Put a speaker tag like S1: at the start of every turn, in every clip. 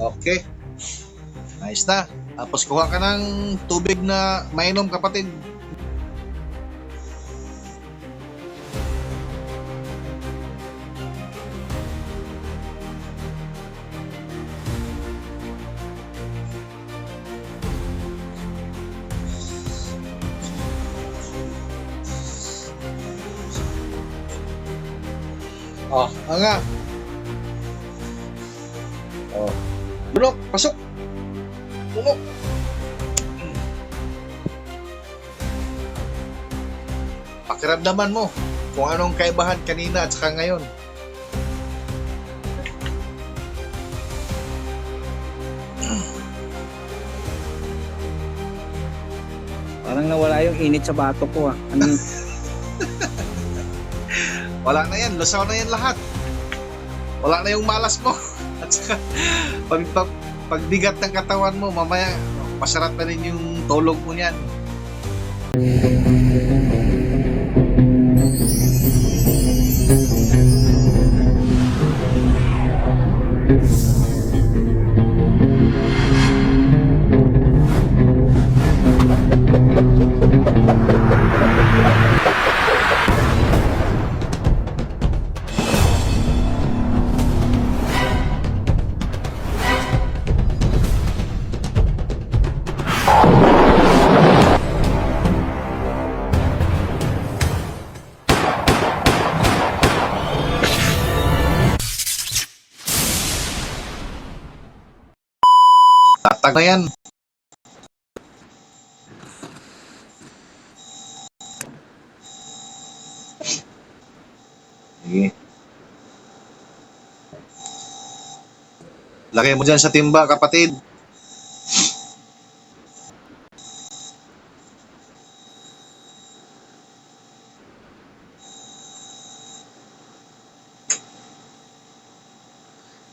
S1: Okay. Ayos na. Tapos kuha ka ng tubig na mainom kapatid. Oh, nga. Bulok, pasok. Bulok. Pakiramdaman mo kung anong kaibahan kanina at saka ngayon.
S2: Parang nawala yung init sa bato ko ah. Ano?
S1: Wala na yan, lusaw na yan lahat. Wala na yung malas mo. At saka, pag, pag, pagbigat ng katawan mo, mamaya, masarap na rin yung tulog mo niyan. Tatag na yan. Lagay mo dyan sa timba, kapatid.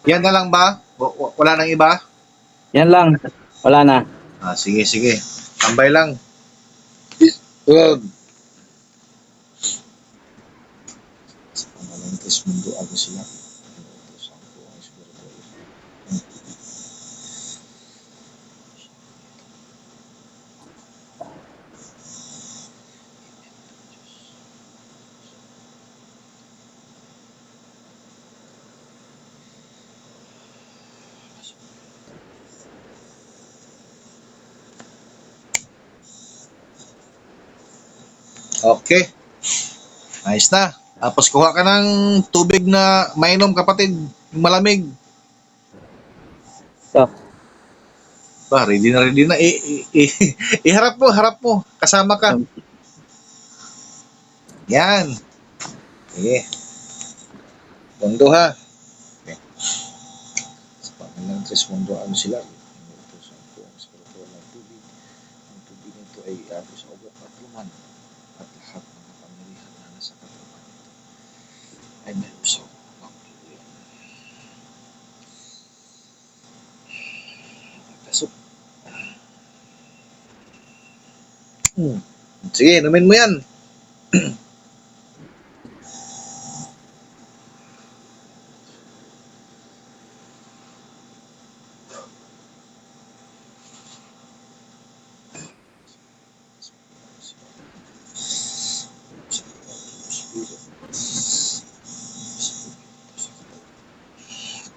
S1: Yan na lang ba? Wala nang iba?
S2: Yan lang. Wala na.
S1: Ah, sige, sige. Tambay lang. Wag. Sa pamalantis mundo ako sila. Okay. Ayos na. Tapos kuha ka ng tubig na mainom kapatid. Yung malamig.
S2: Ito.
S1: Ba, ready na ready na. I, i, i- iharap mo, harap mo. Kasama ka. Yan. Sige. Mundo ha. Okay. Sa Panginoon Tres Mundo, ano sila? Ito sa ang tubig. Ang tubig nito ay iato sa ubok at luman at lahat ng kapangyarihan na nasa katawan nito ay may usaw ng tuluyan. Pasok. Hmm. Sige, inumin mo yan.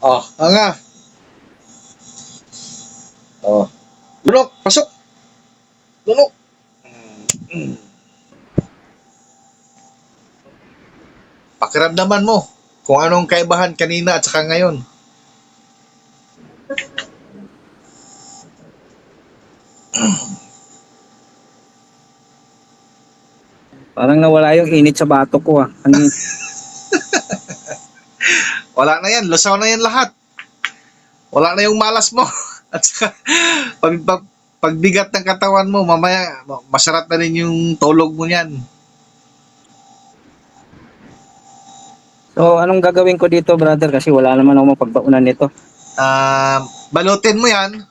S1: Oh, nga. Oh. Lunok, pasok. Lunok. Pakiramdaman mo kung anong kaibahan kanina at saka ngayon.
S2: Parang nawala yung init sa bato ko ah. Yun?
S1: Wala na yan, lusaw na yan lahat. Wala na yung malas mo. At saka, pag, pag, pagbigat ng katawan mo, mamaya, masarap na rin yung tulog mo niyan.
S2: So anong gagawin ko dito brother? Kasi wala naman ako mapagbaunan nito.
S1: Ah, balutin mo yan.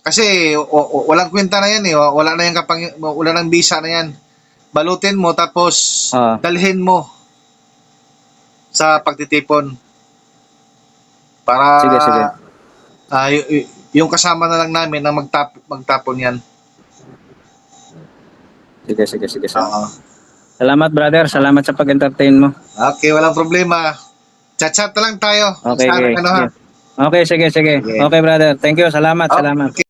S1: Kasi o, o- walang kwenta na yan eh. Wala na yung kapang wala nang visa na yan. Balutin mo tapos
S2: Ah.
S1: dalhin mo sa pagtitipon. Para
S2: Sige, sige.
S1: Ah, y- y- yung kasama na lang namin na magtap magtapon yan.
S2: Sige, sige, sige. sir.
S1: Oo.
S2: Salamat, brother. Salamat sa pag-entertain mo.
S1: Okay, walang problema. Chat-chat na lang tayo.
S2: Okay,
S1: Sa
S2: okay.
S1: ano, ha?
S2: Okay, sige, sige.
S1: Sige.
S2: Okay, brother. Thank you. Salamat,
S1: Oh,
S2: salamat.
S1: okay.